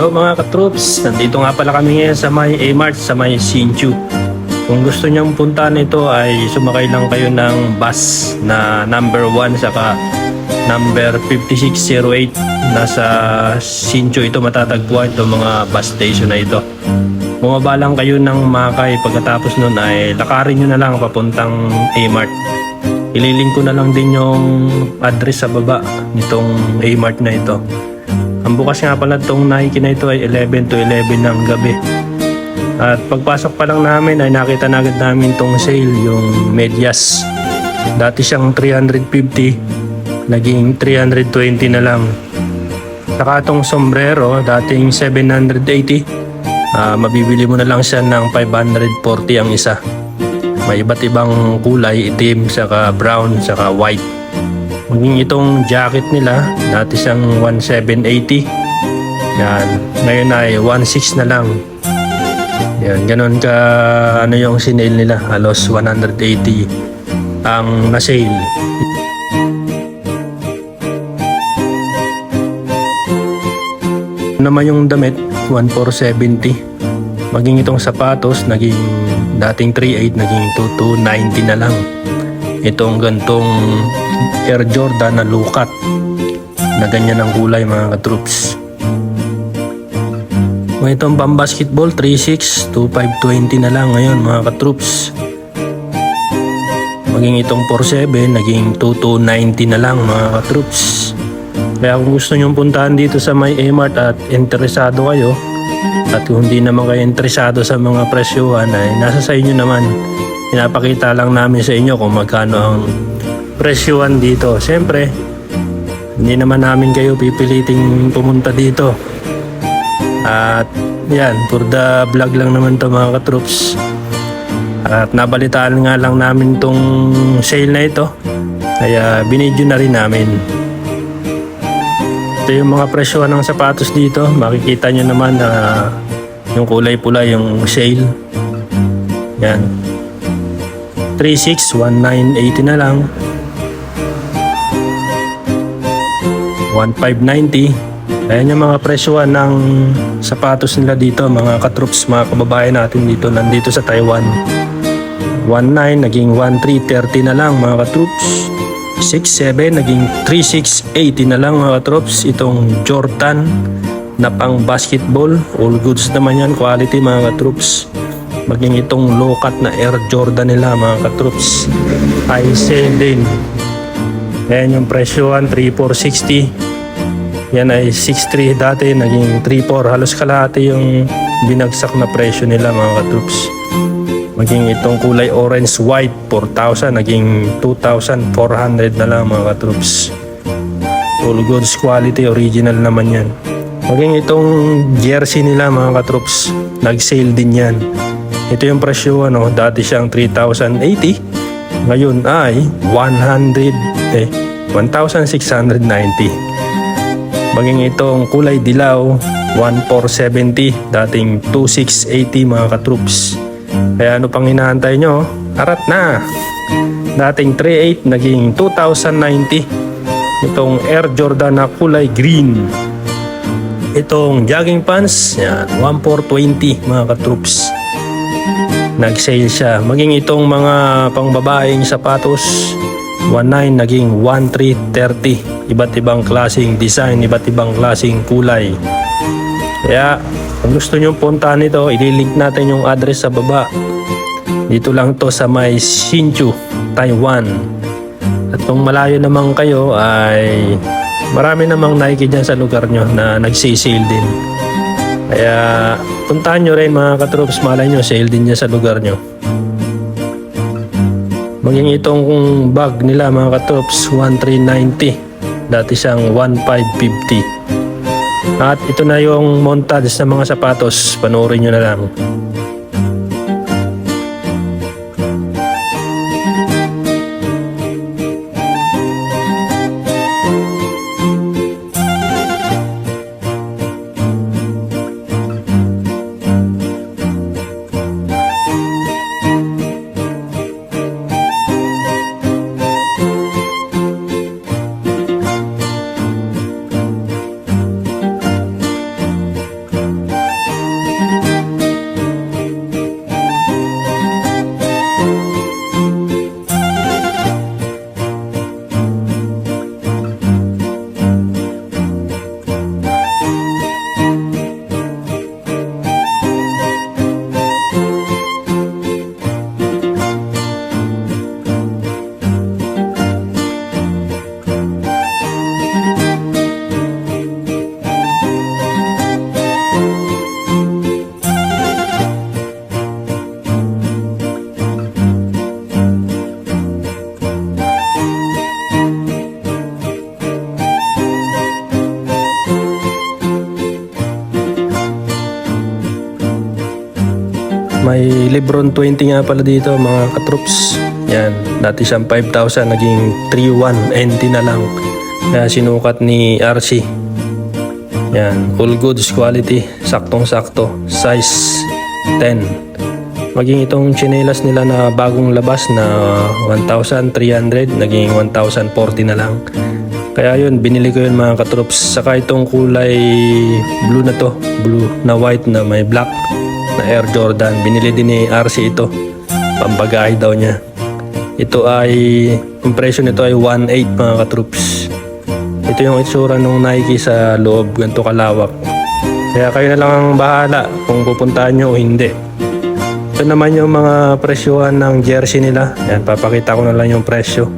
Hello mga katroops, nandito nga pala kami ngayon sa may A-Mart, sa may Sinchu. Kung gusto niyong puntahan ito ay sumakay lang kayo ng bus na number 1 saka number 5608. Nasa Sinchu ito matatagpuan itong mga bus station na ito. Bumaba lang kayo ng Makay pagkatapos nun ay lakarin nyo na lang papuntang A-Mart. Ililink ko na lang din yung address sa baba nitong A-Mart na ito. Ang bukas nga pala itong Nike na ito ay 11 to 11 ng gabi. At pagpasok pa lang namin ay nakita na agad namin itong sale, yung medyas. Dati siyang 350, naging 320 na lang. Saka itong sombrero, dating 780, ah, mabibili mo na lang siya ng 540 ang isa. May iba't ibang kulay, itim, saka brown, saka white. Maging itong jacket nila, dati siyang 1780. Yan. Ngayon ay 16 na lang. Yan, ganun ka ano yung sinail nila, halos 180 ang na-sale. Ano naman yung damit, 1470. Maging itong sapatos, naging dating 38, naging 2290 na lang. Itong gantong Air Jordan na lukat na ganyan ang kulay mga katroops. May itong pang basketball 3.6 to 5.20 na lang ngayon mga katroops. Maging itong 4.7 naging 2.290 na lang mga katroops. Kaya kung gusto nyong puntahan dito sa may Emart at interesado kayo at kung hindi naman kayo interesado sa mga presyuhan ay nasa sa inyo naman. Pinapakita lang namin sa inyo kung magkano ang presyuhan dito. Siyempre, hindi naman namin kayo pipiliting pumunta dito. At yan, for the vlog lang naman to mga katroops. At nabalitaan nga lang namin tong sale na ito. Kaya binidyo na rin namin. Ito yung mga presyo ng sapatos dito. Makikita nyo naman na yung kulay pula yung sale. Yan. 36, 1980 na lang. 1590. Ayan yung mga presyohan ng sapatos nila dito, mga katroops, mga kababayan natin dito, nandito sa Taiwan. 19 naging 1330 na lang mga katroops. 67 naging 3680 na lang mga katroops. Itong Jordan na pang basketball, all goods naman yan, quality mga katroops. Maging itong low cut na Air Jordan nila mga katroops. Ay sale din. Ayan yung presyohan, 3460. Yan ay 6.3 dati, naging 3.4. Halos kalahati yung binagsak na presyo nila mga katroops. Maging itong kulay orange white, 4,000, naging 2,400 na lang mga katroops. All goods quality, original naman yan. Maging itong jersey nila mga katroops, nag-sale din yan. Ito yung presyo, ano, dati siyang 3,080. Ngayon ay 100, eh, 1,690. Maging itong kulay dilaw, 1470, dating 2680 mga katroops. Kaya ano pang hinahantay nyo? Arat na! Dating 38, naging 2090. Itong Air Jordan na kulay green. Itong jogging pants, yan, 1420 mga katroops. Nag-sale siya. Maging itong mga pangbabaeng sapatos, 19 naging 1330 iba't ibang klaseng design iba't ibang klaseng kulay. Kaya kung gusto nyo puntahan ito ililink natin yung address sa baba. Dito lang to sa may Hsinchu Taiwan. At kung malayo naman kayo ay marami namang Nike dyan sa lugar nyo na nagsisale din kaya puntahan nyo rin mga katroops malay nyo sale din dyan sa lugar nyo Maging itong bag nila mga katrops, 1390. Dati siyang 1550. At ito na yung montage ng mga sapatos. Panoorin nyo na lang. May Lebron 20 nga pala dito mga katroops. Yan, dati siyang 5,000 naging 3,1 NT na lang. Kaya sinukat ni RC. Yan, all goods quality, saktong-sakto, size 10. Maging itong chinelas nila na bagong labas na 1,300 naging 1,040 na lang. Kaya yun, binili ko yun mga katroops. Saka itong kulay blue na to, blue na white na may black na Air Jordan. Binili din ni RC ito. Pambagahe daw niya. Ito ay, yung presyo nito ay 1.8 mga katroops. Ito yung itsura ng Nike sa loob, ganito kalawak. Kaya kayo na lang ang bahala kung pupuntahan nyo o hindi. Ito naman yung mga presyohan ng jersey nila. Yan, papakita ko na lang yung presyo.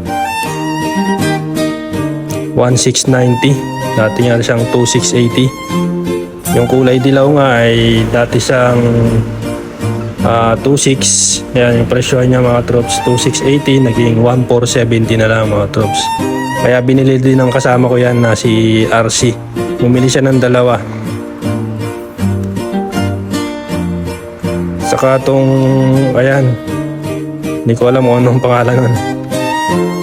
1690. Dati nga siyang 2680. Yung kulay dilaw nga ay dati siyang ah, 26. Yan, yung presyo niya mga troops 2680 naging 1470 na lang mga troops. Kaya binili din ng kasama ko yan na si RC. Bumili siya ng dalawa. Saka tong, ayan, hindi ko alam kung anong pangalan nun.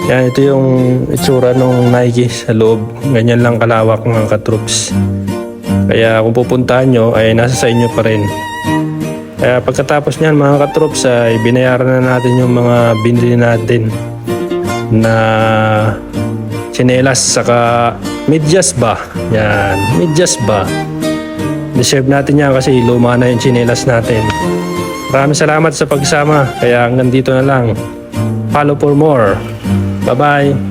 Yan, ito yung itsura ng Nike sa loob. Ganyan lang kalawak mga katroops. Kaya kung pupuntahan nyo, ay nasa sa inyo pa rin. Kaya pagkatapos niyan mga katroops, ay binayaran na natin yung mga binili natin na chinelas saka medyas ba? Yan, medyas ba? Deserve natin yan kasi luma na yung chinelas natin. Maraming salamat sa pagsama. Kaya hanggang dito na lang. Follow for more. 拜拜。